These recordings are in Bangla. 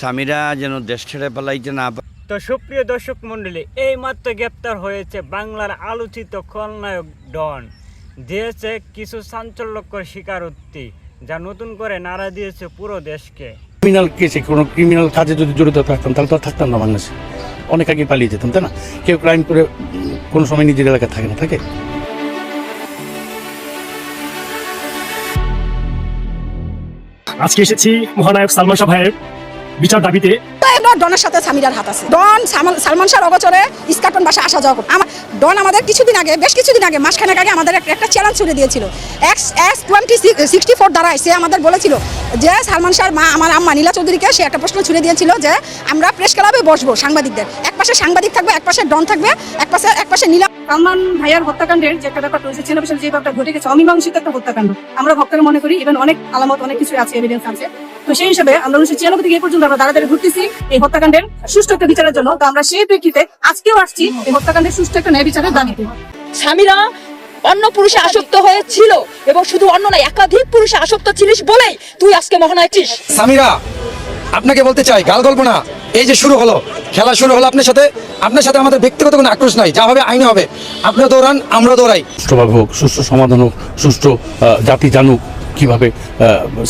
স্বামীরা যেন দেশ ছেড়ে পালাইতে না তো সুপ্রিয় দর্শক মণ্ডলী এই মাত্র গ্রেপ্তার হয়েছে বাংলার আলোচিত খলনায়ক ডন। দিয়েছে কিছু চাঞ্চল্যকর স্বীকারোক্তি যা নতুন করে নাড়া দিয়েছে পুরো দেশকে। ক্রিমিনাল কেসে কোনো ক্রিমিনাল কাজে যদি জড়িত থাকতাম তাহলে তো আর থাকতাম না বাংলাদেশে অনেক আগে পালিয়ে যেতাম তাই না? কেউ ক্রাইম করে কোনো সময় নিজের এলাকায় থাকে না থাকে? আজকে এসেছি মহানায়ক সালমান শাহ ভাইয়ের বিচার দাবিতে ডনের সাথে সামিরার হাত আছে। ডন সালমান- শাহর অগচরে ইস্কাটন বাসা আসা যাওয়া আমার ডন আমাদের কিছুদিন আগে বেশ কিছুদিন আগে মাসখানেক আগে আমাদের একটা- একটা চ্যালেঞ্জ ছুড়ে দিয়েছিল। X S twenty sixty four দ্বারাই সে আমাদের বলেছিল যে সালমান শাহর মা আমার আম্মা নীলা চৌধুরীকে সে একটা প্রশ্ন ছুড়ে দিয়েছিল যে আমরা প্রেস ক্লাবে বসবো সাংবাদিকদের। এক পাশে সাংবাদিক থাকবে এক পাশে ডন থাকবে এক পাশে এক পাশে নীলা সালমান ভাইয়ার হত্যাকাণ্ডের যে একটা ব্যাপার রয়েছে ছেলে যে ব্যাপারটা ঘটে গেছে অমীমাংসিত একটা হত্যাকাণ্ড। আমরা ভক্তরা মনে করি ইভেন অনেক আলামত অনেক কিছু আছে এভিডেন্স আছে। তো সেই হিসাবে আমরা উনিশশো ছিয়ানব্বই থেকে এই পর্যন্ত আমরা দাঁড়াদাঁড়ি ঘুরতেছি এই হত্যাকাণ্ডের সুষ্ঠু একটা বিচারের জন্য। তো আমরা সেই প্রেক্ষিতে আজকেও আসছি এই হত্যাকাণ্ডের সুষ্ঠু একটা ন্যায় বিচারের দাবিতে স্বামীরা অন্য পুরুষে আসক্ত হয়েছিল এবং শুধু অন্য নয় একাধিক পুরুষে আসক্ত ছিলিস বলেই তুই আজকে মহানায়চিস সামিরা আপনাকে বলতে চাই গাল গল্প না। এই যে শুরু হলো খেলা শুরু হলো আপনার সাথে। আপনার সাথে আমাদের ব্যক্তিগত কোনো আক্রোশ নাই যা হবে আইনে হবে। আপনিও দৌড়ান আমরা দৌড়াই। সুষ্ঠুভাবে হোক সুষ্ঠু সমাধান হোক সুষ্ঠু আহ, জাতি জানুক। কীভাবে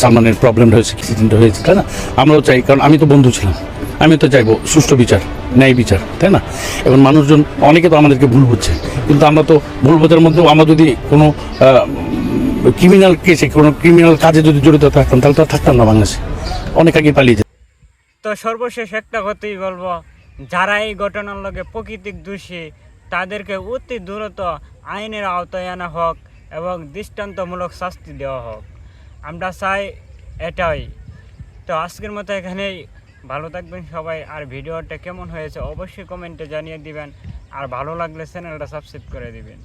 সালমানের প্রবলেম হয়েছে অ্যাক্সিডেন্ট হয়েছে তাই না? আমরাও চাই, কারণ আমি তো বন্ধু ছিলাম। আমি তো চাইব সুষ্ঠু বিচার, ন্যায় বিচার, তাই না? এবং মানুষজন, অনেকে তো আমাদেরকে ভুল বুঝছে। কিন্তু আমরা তো ভুল বোঝার মধ্যেও আমরা যদি কোনো ক্রিমিনাল কেসে কোনো ক্রিমিনাল কাজে যদি জড়িত থাকতাম, তাহলে তো আর থাকতাম না বাংলাদেশে। অনেক আগে পালিয়ে যেতাম। তো সর্বশেষ একটা কথাই বলব, যারা এই ঘটনার লগে প্রকৃতিক দোষী, তাদেরকে অতি দ্রুত আইনের আওতায় আনা হোক এবং দৃষ্টান্তমূলক শাস্তি দেওয়া হোক। আমরা চাই এটাই। তো আজকের মতো এখানেই। ভালো থাকবেন সবাই। আর ভিডিওটা কেমন হয়েছে অবশ্যই কমেন্টে জানিয়ে দিবেন। আর ভালো লাগলে চ্যানেলটা সাবস্ক্রাইব করে দিবেন।